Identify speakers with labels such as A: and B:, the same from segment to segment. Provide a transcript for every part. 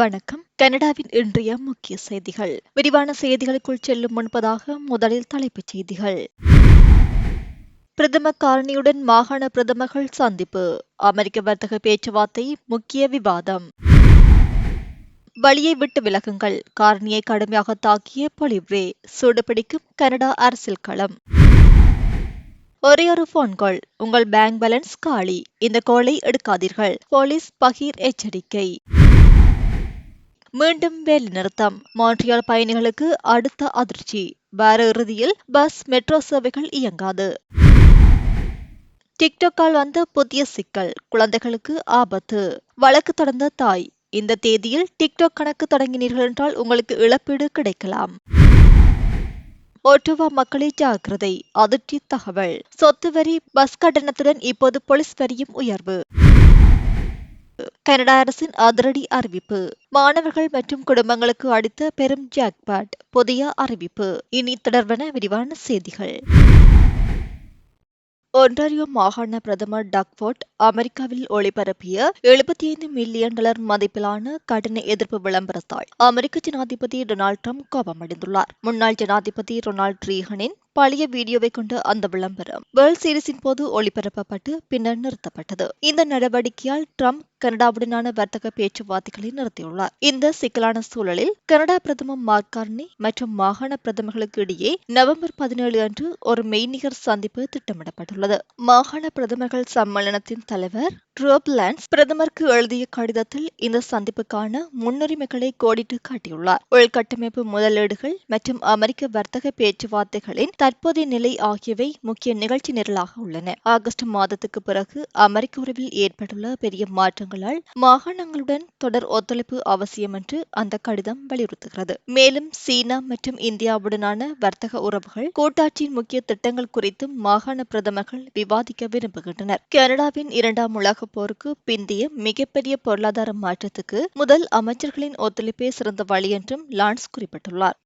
A: வணக்கம். கனடாவின் இன்றைய முக்கிய செய்திகள். விரிவான செய்திகளுக்குள் செல்லும் முன்பதாக முதலில் தலைப்புச் செய்திகள். பிரதம காரணியுடன் மாகாண பிரதமர்கள் சந்திப்பு. அமெரிக்க வர்த்தக பேச்சுவார்த்தை முக்கிய விவாதம். வழியை விட்டு விலகுங்கள். காரணியை கடுமையாக தாக்கிய பொலிவ்ரே சூடுபிடிக்கும் கனடா அரசியல் களம். ஒரே ஒரு போன் கால் உங்கள் பேங்க் பேலன்ஸ் காலி. இந்த கோலை எடுக்காதீர்கள். போலீஸ் பகீர் எச்சரிக்கை. மீண்டும் வேலை நிறுத்தம். மான்ட்ரியால் பயணிகளுக்கு அடுத்த அதிர்ச்சி. வார இறுதியில் பஸ் மெட்ரோ சேவைகள் இயங்காது. டிக்டாக்கால் வந்த புதிய சிக்கல் குழந்தைகளுக்கு ஆபத்து. வழக்கு தொடர்ந்த தாய் இந்த தேதியில் டிக்டாக் கணக்கு தொடங்கினீர்கள் என்றால் உங்களுக்கு இழப்பீடு கிடைக்கலாம். ஒட்டுவா மக்களை ஜாக்கிரதை அதிர்ச்சி தகவல். சொத்து வரி பஸ் கட்டணத்துடன் இப்போது போலீஸ் வரியும் உயர்வு. கனடா அரசின் அதிரடி அறிவிப்பு. மாணவர்கள் மற்றும் குடும்பங்களுக்கு அடித்த பெரும் ஜாக்பாட். புதிய அறிவிப்பு. இனி தொடர்பான விரிவான செய்திகள். ஒன்டாரியோ மாகாண பிரதமர் டக்ஃபோர்ட் அமெரிக்காவில் ஒளிபரப்பிய எழுபத்தி ஐந்து மில்லியன் டாலர் மதிப்பிலான கட்டண எதிர்ப்பு விளம்பரத்தால் அமெரிக்க ஜனாதிபதி டொனால்ட் ட்ரம்ப் கோபமடைந்துள்ளார். முன்னாள் ஜனாதிபதி ரொனால்ட் ரீகனின் பழைய வீடியோவை கொண்ட அந்த விளம்பரம் வேர்ல்ட் சீரிஸின் போது ஒளிபரப்பப்பட்டு பின்னர் நிறுத்தப்பட்டது. இந்த நடவடிக்கையால் ட்ரம்ப் கனடாவுடனான வர்த்தக பேச்சுவார்த்தைகளை நிறுத்தியுள்ளார். இந்த சிக்கலான சூழலில் கனடா பிரதமர் மார்கார்னி மற்றும் மாகாண பிரதமர்களுக்கு இடையே நவம்பர் பதினேழு அன்று ஒரு மெய்நிகர் சந்திப்பு திட்டமிடப்பட்டுள்ளது. மாகாண பிரதமர்கள் சம்மேளனத்தின் தலைவர் ட்ரோப்லான்ஸ் பிரதமருக்கு எழுதிய கடிதத்தில் இந்த சந்திப்புக்கான முன்னுரிமைகளை கோடிட்டு காட்டியுள்ளார். உள்கட்டமைப்பு முதலீடுகள் மற்றும் அமெரிக்க வர்த்தக பேச்சுவார்த்தைகளின் தற்போதைய நிலை ஆகியவை முக்கிய நிகழ்ச்சி நிரலாக உள்ளன. ஆகஸ்ட் மாதத்துக்கு பிறகு அமெரிக்க உறவில் ஏற்பட்டுள்ள பெரிய மாற்றங்களால் மாகாணங்களுடன் தொடர் ஒத்துழைப்பு அவசியம் என்று அந்த கடிதம் வலியுறுத்துகிறது. மேலும் சீனா மற்றும் இந்தியாவுடனான வர்த்தக உறவுகள் கூட்டாட்சியின் முக்கிய திட்டங்கள் குறித்தும் மாகாண பிரதமர்கள் விவாதிக்க விரும்புகின்றனர். கனடாவின் இரண்டாம் உலகப் போருக்கு பிந்திய மிகப்பெரிய பொருளாதார மாற்றத்துக்கு முதல் அமைச்சர்களின் ஒத்துழைப்பே சிறந்த வழி என்றும் லான்ஸ் குறிப்பிட்டுள்ளார்.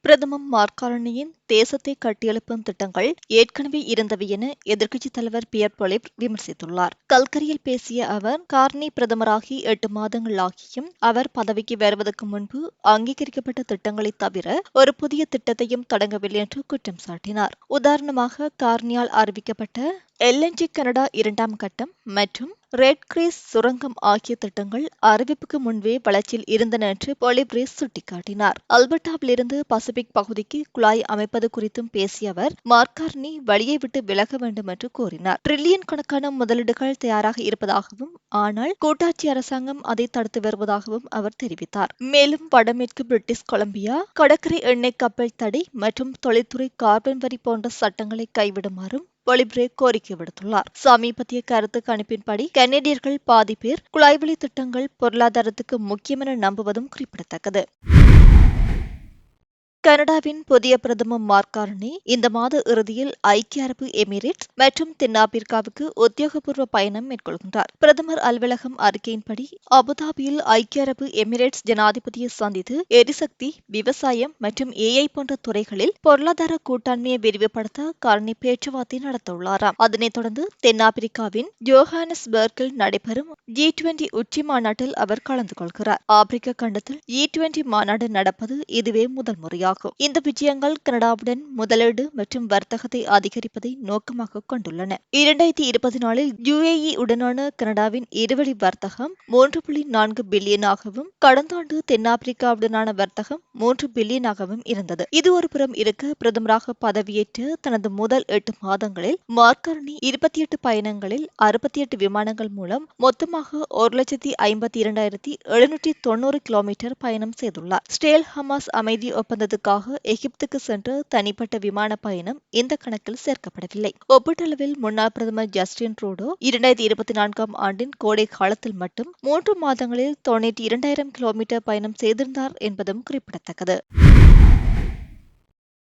A: பிரதமர் மார்காரணியின் தேசத்தை கட்டியெழுப்பும் திட்டங்கள் ஏற்கனவே இருந்தவை என எதிர்க்கட்சித் தலைவர் பியர் பொலிப் விமர்சித்துள்ளார். கல்கரியில் பேசிய அவர் கார்னி பிரதமராகி எட்டு மாதங்கள் ஆகியும் அவர் பதவிக்கு வருவதற்கு முன்பு அங்கீகரிக்கப்பட்ட திட்டங்களை தவிர ஒரு புதிய திட்டத்தையும் தொடங்கவில்லை என்று குற்றம் சாட்டினார். உதாரணமாக கார்னியால் அறிவிக்கப்பட்ட எல்என்ஜி கனடா இரண்டாம் கட்டம் மற்றும் ரெட் கிரீஸ் சுரங்கம் ஆகிய திட்டங்கள் அறிவிப்புக்கு முன்பே வளர்ச்சியில் இருந்தன என்று பொலிப்ரேஸ் சுட்டிக்காட்டினார். அல்பர்டாவிலிருந்து பசிபிக் பகுதிக்கு குழாய் அமைப்பது குறித்தும் பேசிய அவர் மார்கார்னி வழியை விட்டு விலக வேண்டும் என்று கூறினார். டிரில்லியன் கணக்கான முதலீடுகள் தயாராக இருப்பதாகவும் ஆனால் கூட்டாட்சி அரசாங்கம் அதை தடுத்து வருவதாகவும் அவர் தெரிவித்தார். மேலும் வடமேற்கு பிரிட்டிஷ் கொலம்பியா கடற்கரை எண்ணெய் கப்பல் தடை மற்றும் தொழில்துறை கார்பன் வரி போன்ற சட்டங்களை கைவிடுமாறும் பொலிப்ரே கோரிக்கை விடுத்துள்ளார். சமீபத்திய கருத்து கணிப்பின்படி கனேடியர்கள் பாதி பேர் குழாய்வழி திட்டங்கள் பொருளாதாரத்துக்கு முக்கியமென நம்புவதும் குறிப்பிடத்தக்கது. கனடாவின் புதிய பிரதம மார்கார்னி இந்த மாத இறுதியில் ஐக்கிய அரபு எமிரேட்ஸ் மற்றும் தென்னாப்பிரிக்காவுக்கு உத்தியோகபூர்வ பயணம் மேற்கொள்கின்றார். பிரதமர் அலுவலகம் அறிக்கையின்படி அபுதாபியில் ஐக்கிய அரபு எமிரேட்ஸ் ஜனாதிபதியை சந்தித்து எரிசக்தி விவசாயம் மற்றும் ஏஐ போன்ற துறைகளில் பொருளாதார கூட்டாண்மையை விரிவுபடுத்த கார்னி பேச்சுவார்த்தை நடத்தவுள்ளாராம். அதனைத் தொடர்ந்து தென்னாப்பிரிக்காவின் ஜோஹானஸ்பர்கில் நடைபெறும் ஜி டுவெண்டி உச்சி மாநாட்டில் அவர் கலந்து கொள்கிறார். ஆப்பிரிக்க கண்டத்தில் ஜி டுவெண்டி மாநாடு நடப்பது இதுவே முதல் முறையாகும். ஆகும் இந்த விஜயங்கள் கனடாவுடன் முதலீடு மற்றும் வர்த்தகத்தை அதிகரிப்பதை நோக்கமாக கொண்டுள்ளன. இரண்டாயிரத்தி இருபத்தி நாலில் யுஏஇ உடனான கனடாவின் இருவழி வர்த்தகம் மூன்று புள்ளி நான்கு பில்லியனாகவும் கடந்த ஆண்டு தென்னாப்பிரிக்காவுடனான வர்த்தகம் மூன்று பில்லியனாகவும் இருந்தது. இது ஒரு புறம் இருக்க பிரதமராக பதவியேற்று தனது முதல் எட்டு மாதங்களில் மார்கர்னி இருபத்தி எட்டு பயணங்களில் அறுபத்தி எட்டு விமானங்கள் மூலம் மொத்தமாக ஒரு லட்சத்தி ஐம்பத்தி இரண்டாயிரத்தி எழுநூற்றி தொண்ணூறு கிலோமீட்டர் பயணம் செய்துள்ளார். ஸ்டேல் ஹமாஸ் அமைதி ஒப்பந்தத்துக்கு அதற்காக எகிப்துக்கு சென்ற தனிப்பட்ட விமான பயணம் இந்த கணக்கில் சேர்க்கப்படவில்லை. ஒப்பீட்டளவில் முன்னாள் பிரதமர் ஜஸ்டின் ட்ரூடோ இரண்டாயிரத்தி இருபத்தி நான்காம் ஆண்டின் கோடை காலத்தில் மட்டும் மூன்று மாதங்களில் தொண்ணூற்றி இரண்டாயிரம் கிலோமீட்டர் பயணம் செய்திருந்தார் என்பதும் குறிப்பிடத்தக்கது.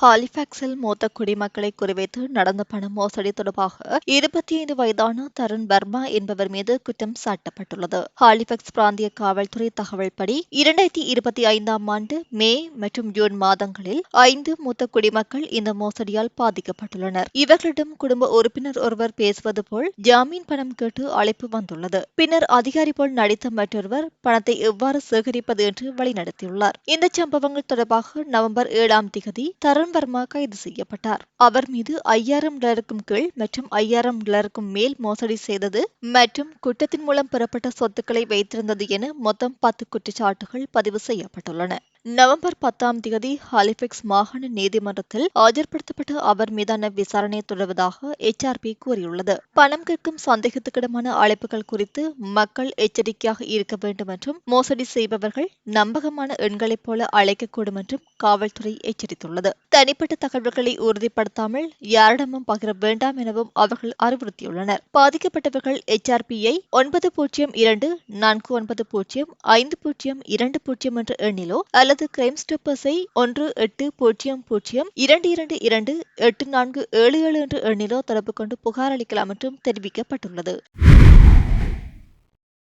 A: ஹாலிபாக்ஸில் மூத்த குடிமக்களை குறிவைத்து நடந்த பண மோசடி தொடர்பாக இருபத்தி ஐந்து வயதான தருண் வர்மா என்பவர் மீது குற்றம் சாட்டப்பட்டுள்ளது. ஹாலிபாக்ஸ் பிராந்திய காவல்துறை தகவல்படி இரண்டாயிரத்தி இருபத்தி ஐந்தாம் ஆண்டு மே மற்றும் ஜூன் மாதங்களில் ஐந்து மூத்த குடிமக்கள் இந்த மோசடியால் பாதிக்கப்பட்டுள்ளனர். இவர்களிடம் குடும்ப உறுப்பினர் ஒருவர் பேசுவது போல் ஜாமீன் பணம் கேட்டு அழைப்பு வந்துள்ளது. பின்னர் அதிகாரி போல் நடித்த மற்றொருவர் பணத்தை எவ்வாறு சேகரிப்பது என்று வழிநடத்தியுள்ளார். இந்த சம்பவங்கள் தொடர்பாக நவம்பர் ஏழாம் திகதி தருண் அருண் வர்மா கைது செய்யப்பட்டார். அவர் மீது ஐயாயிரம் டாலருக்கும் கீழ் மற்றும் ஐயாயிரம் டாலருக்கும் மேல் மோசடி செய்தது மற்றும் குற்றத்தின் மூலம் பெறப்பட்ட சொத்துக்களை வைத்திருந்தது என மொத்தம் பத்து குற்றச்சாட்டுகள் பதிவு செய்யப்பட்டுள்ளன. நவம்பர் பத்தாம் தேதி ஹாலிபெக்ஸ் மாகாண நீதிமன்றத்தில் ஆஜர்படுத்தப்பட்ட அவர் மீதான விசாரணை தொடர்வதாக எச்ஆர்பி கூறியுள்ளது. பணம் கேட்கும் சந்தேகத்துக்கிடமான அழைப்புகள் குறித்து மக்கள் எச்சரிக்கையாக இருக்க வேண்டும் என்றும் மோசடி செய்பவர்கள் நம்பகமான எண்களைப் போல அழைக்கக்கூடும் என்றும் காவல்துறை எச்சரித்துள்ளது. தனிப்பட்ட தகவல்களை உறுதிப்படுத்தாமல் யாரிடமும் பகிர வேண்டாம் எனவும் அவர்கள் அறிவுறுத்தியுள்ளனர். பாதிக்கப்பட்டவர்கள் எச்ஆர்பியை ஒன்பது பூஜ்ஜியம் இரண்டு நான்கு ஒன்பது பூஜ்ஜியம் ஐந்து பூஜ்ஜியம் இரண்டு பூஜ்ஜியம் என்ற எண்ணிலோ அல்லது அல்லது கிரைம் ஸ்டோப்பர்ஸை ஒன்று எட்டு பூஜ்ஜியம் பூஜ்ஜியம் இரண்டு இரண்டு இரண்டு எட்டு நான்கு ஏழு ஏழு என்ற எண்ணிலோ தொடர்பு கொண்டு புகார் அளிக்கலாம் என்றும் தெரிவிக்கப்பட்டுள்ளது.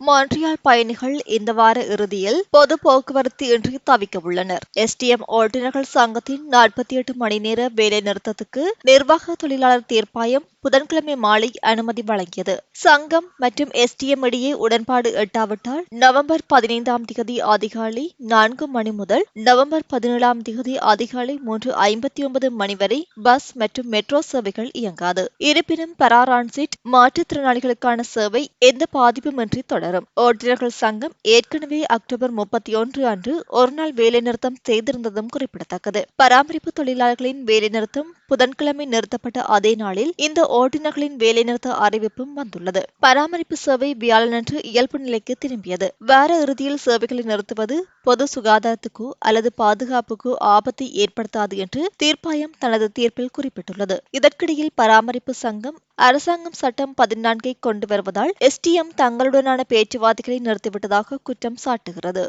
A: மான்ட்ரியால் பயணிகள் இந்த வார இறுதியில் பொது போக்குவரத்து இன்றி தவிக்க உள்ளனர். எஸ்டிஎம் ஓட்டுநர்கள் சங்கத்தின் நாற்பத்தி எட்டு மணி நேர வேலை நிறுத்தத்துக்கு நிர்வாக தொழிலாளர் தீர்ப்பாயம் புதன்கிழமை மாலை அனுமதி வழங்கியது. சங்கம் மற்றும் எஸ்டிஎம் இடையே உடன்பாடு எட்டாவிட்டால் நவம்பர் பதினைந்தாம் திகதி அதிகாலை நான்கு மணி முதல் நவம்பர் பதினேழாம் திகதி அதிகாலை மூன்று ஐம்பத்தி ஒன்பது மணி வரை பஸ் மற்றும் மெட்ரோ சேவைகள் இயங்காது. இருப்பினும் பராரான்சிட் மாற்றுத்திறனாளிகளுக்கான சேவை எந்த பாதிப்புமின்றி தொடரும் தொடரும். ஓட்டுநர்கள் சங்கம் ஏற்கனவே அக்டோபர் முப்பத்தி ஒன்று அன்று ஒருநாள் வேலைநிறுத்தம் செய்திருந்ததும் குறிப்பிடத்தக்கது. பராமரிப்பு தொழிலாளர்களின் வேலைநிறுத்தம் புதன்கிழமை நிறுத்தப்பட்ட அதே நாளில் இந்த ஓட்டுநர்களின் வேலைநிறுத்த அறிவிப்பும் வந்துள்ளது. பராமரிப்பு சேவை வியாழனன்று இயல்பு நிலைக்கு திரும்பியது. வார இறுதியில் சேவைகளை நிறுத்துவது பொது சுகாதாரத்துக்கோ அல்லது பாதுகாப்புக்கோ ஆபத்தை ஏற்படுத்தாது என்று தீர்ப்பாயம் தனது தீர்ப்பில் குறிப்பிட்டுள்ளது. இதற்கிடையில் பராமரிப்பு சங்கம் அரசாங்கம் சட்டம் பதினான்கை கொண்டு வருவதால் எஸ்டிஎம் தங்களுடனான பேச்சுவார்த்தைகளை நிறுத்திவிட்டதாக குற்றம் சாட்டுகிறது.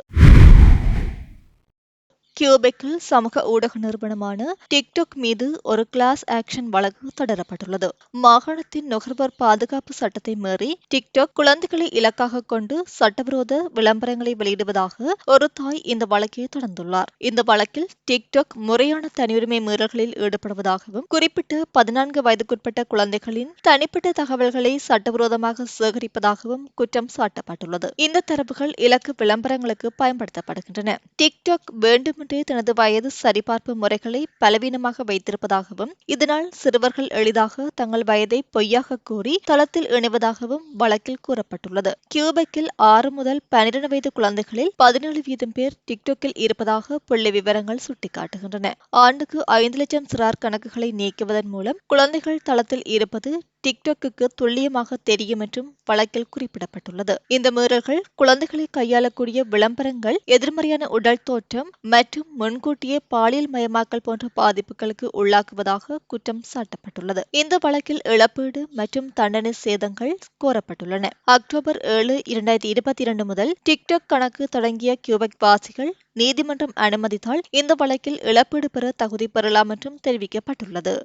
A: கியூபெக்கில் சமூக ஊடக நிறுவனமான டிக்டாக் மீது ஒரு கிளாஸ் ஆக்ஷன் வழக்கு தொடரப்பட்டுள்ளது மாகாணத்தின் நுகர்வோர் பாதுகாப்பு சட்டத்தை மீறி டிக்டாக் குழந்தைகளை இலக்காக கொண்டு சட்டவிரோத விளம்பரங்களை வெளியிடுவதாக ஒரு தாய் இந்த வழக்கை தொடர்ந்துள்ளார் இந்த வழக்கில் டிக்டாக் முறையான தனியுரிமை மீறல்களில் ஈடுபடுவதாகவும் குறிப்பிட்ட பதினான்கு வயதுக்குட்பட்ட குழந்தைகளின் தனிப்பட்ட தகவல்களை சட்டவிரோதமாக சேகரிப்பதாகவும் குற்றம் சாட்டப்பட்டுள்ளது இந்த தரவுகள் இலக்கு விளம்பரங்களுக்கு பயன்படுத்தப்படுகின்றன. டிக்டாக் வேண்டும் வேண்டுமென்றே தனது வயது சரிபார்ப்பு முறைகளை பலவீனமாக வைத்திருப்பதாகவும் இதனால் சிறுவர்கள் எளிதாக தங்கள் வயதை பொய்யாக கூறி தளத்தில் இணைவதாகவும் வழக்கில் கூறப்பட்டுள்ளது. கியூபெக்கில் ஆறு முதல் பனிரெண்டு வயது குழந்தைகளில் பதினேழு வீதம் பேர் டிக்டாக்கில் இருப்பதாக புள்ளி விவரங்கள் சுட்டிக்காட்டுகின்றன. ஆண்டுக்கு ஐந்து லட்சம் சிறார் கணக்குகளை நீக்குவதன் மூலம் குழந்தைகள் தளத்தில் இருப்பது டிக்டாக்கு துல்லியமாக தெரியும் என்றும் வழக்கில் குறிப்பிடப்பட்டுள்ளது. இந்த மீறல்கள் குழந்தைகளை கையாளக்கூடிய விளம்பரங்கள் எதிர்மறையான உடல் தோற்றம் மற்றும் முன்கூட்டியே பாலியல் மயமாக்கல் போன்ற பாதிப்புகளுக்கு உள்ளாக்குவதாக குற்றம் சாட்டப்பட்டுள்ளது. இந்த வழக்கில் இழப்பீடு மற்றும் தண்டனை சேதங்கள் கோரப்பட்டுள்ளன. அக்டோபர் ஏழு இரண்டாயிரத்தி இருபத்தி இரண்டு முதல் டிக்டாக் கணக்கு தொடங்கிய கியூபெக் வாசிகள் நீதிமன்றம் அனுமதித்தால் இந்த வழக்கில் இழப்பீடு பெற தகுதி பெறலாம் என்றும் தெரிவிக்கப்பட்டுள்ளது.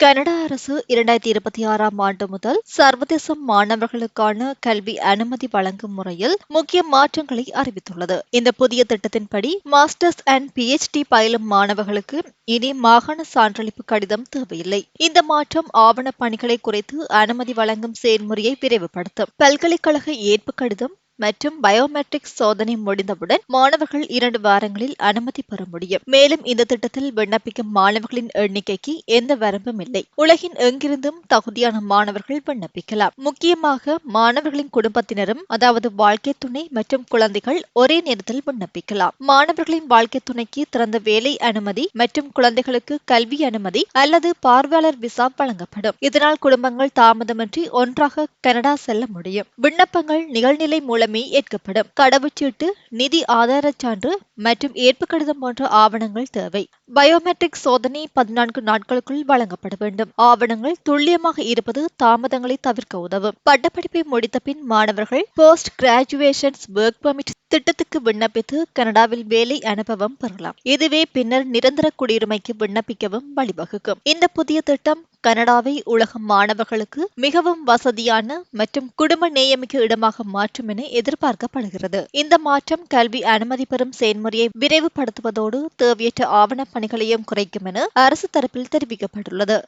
A: கனடா அரசு இரண்டாயிரத்தி இருபத்தி ஆறாம் ஆண்டு முதல் சர்வதேச மாணவர்களுக்கான கல்வி அனுமதி வழங்கும் முறையில் முக்கிய மாற்றங்களை அறிவித்துள்ளது. இந்த புதிய திட்டத்தின்படி மாஸ்டர்ஸ் அண்ட் பிஎச்டி பயிலும் மாணவர்களுக்கு இனி மாகாண சான்றளிப்பு கடிதம் தேவையில்லை. இந்த மாற்றம் ஆவண பணிகளை குறைத்து அனுமதி வழங்கும் செயல்முறையை விரைவுபடுத்தும். பல்கலைக்கழக ஏற்பு கடிதம் மற்றும் பயோமெட்ரிக் சோதனை முடிந்தவுடன் மாணவர்கள் இரண்டு வாரங்களில் அனுமதி பெற முடியும். மேலும் இந்த திட்டத்தில் விண்ணப்பிக்கும் மாணவர்களின் எண்ணிக்கைக்கு எந்த வரம்பும் இல்லை. உலகின் எங்கிருந்தும் தகுதியான மாணவர்கள் விண்ணப்பிக்கலாம். முக்கியமாக மாணவர்களின் குடும்பத்தினரும் அதாவது வாழ்க்கை துணை மற்றும் குழந்தைகள் ஒரே நேரத்தில் விண்ணப்பிக்கலாம். மாணவர்களின் வாழ்க்கை துணைக்கு திறந்த வேலை அனுமதி மற்றும் குழந்தைகளுக்கு கல்வி அனுமதி அல்லது பார்வையாளர் விசா வழங்கப்படும். இதனால் குடும்பங்கள் தாமதமின்றி ஒன்றாக கனடா செல்ல முடியும். விண்ணப்பங்கள் நிகழ்நிலை மூலம் மட்டுமே ஏற்கப்படும். கடவுச்சீட்டு நிதி ஆதாரச் சான்று மற்றும் ஏற்பு கடிதம் போன்ற ஆவணங்கள் தேவை. பயோமெட்ரிக் சோதனை பதினான்கு நாட்களுக்குள் வழங்கப்பட வேண்டும். ஆவணங்கள் துல்லியமாக இருப்பது தாமதங்களை தவிர்க்க உதவும். பட்டப்படிப்பை முடித்த பின் மாணவர்கள் போஸ்ட் கிராஜுவேஷன்ஸ் ஒர்க் பர்மிட் திட்டத்துக்கு விண்ணப்பித்து கனடாவில் வேலை அனுபவம் பெறலாம். இதுவே பின்னர் நிரந்தர குடியுரிமைக்கு விண்ணப்பிக்கவும் வழிவகுக்கும். இந்த புதிய திட்டம் கனடாவை உலக மாணவர்களுக்கு மிகவும் வசதியான மற்றும் குடும்ப நேயமிக்க இடமாக மாற்றும் என எதிர்பார்க்கப்படுகிறது. இந்த மாற்றம் கல்வி அனுமதி பெறும் செயல்முறையை விரைவுபடுத்துவதோடு தேவையற்ற ஆவணப் பணிகளையும் குறைக்கும் என அரசு தரப்பில் தெரிவிக்கப்பட்டுள்ளது.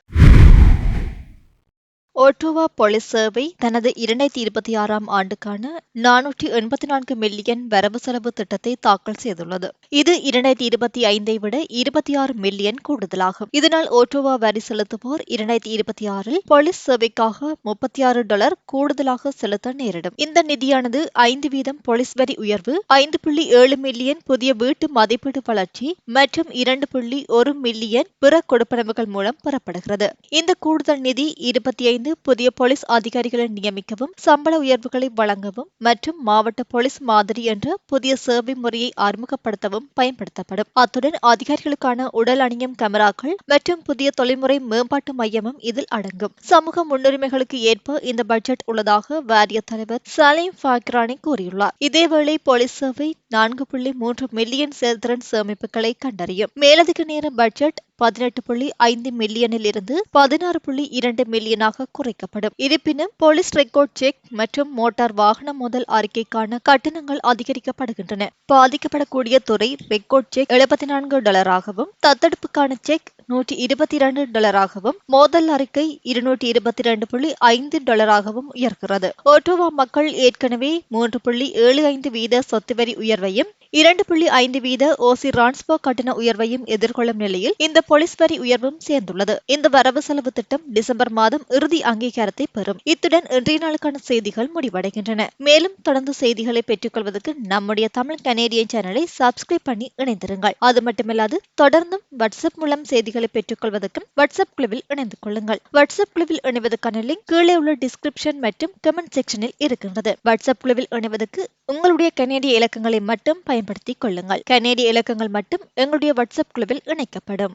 A: ஓட்டோவா போலீஸ் சேவை தனது இரண்டாயிரத்தி இருபத்தி ஆறாம் ஆண்டுக்கான நானூற்றி எண்பத்தி நான்கு மில்லியன் வரவு செலவு திட்டத்தை தாக்கல் செய்துள்ளது. இது இரண்டாயிரத்தி இருபத்தி ஐந்தை விட இருபத்தி ஆறு மில்லியன் கூடுதலாகும். இதனால் ஓட்டோவா வரி செலுத்துவோர் இரண்டாயிரத்தி இருபத்தி ஆறில் போலீஸ் சேவைக்காக முப்பத்தி ஆறு டாலர் கூடுதலாக செலுத்த நேரிடும். இந்த நிதியானது ஐந்து வீதம் போலீஸ் வரி உயர்வு ஐந்து புள்ளி ஏழு மில்லியன் புதிய வீட்டு மதிப்பீடு வளர்ச்சி மற்றும் இரண்டு புள்ளி ஒரு மில்லியன் பிற கொடுப்பனவுகள் மூலம் பெறப்படுகிறது. இந்த கூடுதல் நிதி இருபத்தி ஐந்து புதிய போலீஸ் அதிகாரிகளை நியமிக்கவும் சம்பள உயர்வுகளை வழங்கவும் மற்றும் மாவட்ட போலீஸ் மாதிரி என்ற புதிய சேவை முறையை அறிமுகப்படுத்தவும் பயன்படுத்தப்படும். அத்துடன் அதிகாரிகளுக்கான உடல் அணியும் கேமராக்கள் மற்றும் புதிய தொழில்முறை மேம்பாட்டு மையமும் இதில் அடங்கும். சமூக முன்னுரிமைகளுக்கு ஏற்ப இந்த பட்ஜெட் உள்ளதாக வாரிய தலைவர் சலீம் ஃபாக்ரானி கூறியுள்ளார். இதேவேளை போலீஸ் சேவை நான்கு புள்ளி மூன்று மில்லியன் செயல்திறன் சேமிப்புகளை கண்டறியும். மேலதிக நேர பட்ஜெட் பதினெட்டு புள்ளி ஐந்து மில்லியனில் இருந்து பதினாறு புள்ளி இரண்டு மில்லியனாக குறைக்கப்படும். இருப்பினும் போலீஸ் ரெக்கார்ட் செக் மற்றும் மோட்டார் வாகன முதல் அறிக்கைக்கான கட்டணங்கள் அதிகரிக்கப்படுகின்றன. பாதிக்கப்படக்கூடிய துறை ரெக்கார்ட் செக் எழுபத்தி நான்கு டாலராகவும் தத்தெடுப்புக்கான செக் நூற்றி இருபத்தி இரண்டு டாலராகவும் மோதல் அறிக்கை இருநூற்றி இருபத்தி இரண்டு புள்ளி ஐந்து டாலராகவும் உயர்கிறது. ஓட்டோவா மக்கள் ஏற்கனவே மூன்று புள்ளி ஏழு ஐந்து வீத சொத்து வரி உயர்வையும் இரண்டு புள்ளி ஐந்து வீத ஓசி டிரான்ஸ்போ கட்டண உயர்வையும் எதிர்கொள்ளும் நிலையில் இந்த போலீஸ் வரி உயர்வும் சேர்ந்துள்ளது. இந்த வரவு செலவு திட்டம் டிசம்பர் மாதம் இறுதி அங்கீகாரத்தை பெறும். இத்துடன் இன்றைய நாளுக்கான செய்திகள் முடிவடைகின்றன. மேலும் தொடர்ந்து செய்திகளை பெற்றுக்கொள்வதற்கு நம்முடைய தமிழ் கனேடியன் சேனலை சப்ஸ்கிரைப் பண்ணி இணைந்திருங்கள். அது மட்டுமில்லாது தொடர்ந்தும் வாட்ஸ்அப் மூலம் செய்திகளை பெற்றுக்கொள்வதற்கும் வாட்ஸ்அப் குழுவில் இணைந்து கொள்ளுங்கள். வாட்ஸ்அப் குழுவில் இணைவதற்கான லிங்க் கீழே உள்ள டிஸ்கிரிப்ஷன் மற்றும் கமெண்ட் செக்ஷனில் இருக்கின்றது. வாட்ஸ்அப் குழுவில் இணைவதற்கு உங்களுடைய கனேடிய இலக்கங்களை மட்டும் பயன்படுத்திக் கொள்ளுங்கள். கனேடிய இலக்கங்கள் மட்டும் எங்களுடைய வாட்ஸ்அப் குழுவில் இணைக்கப்படும்.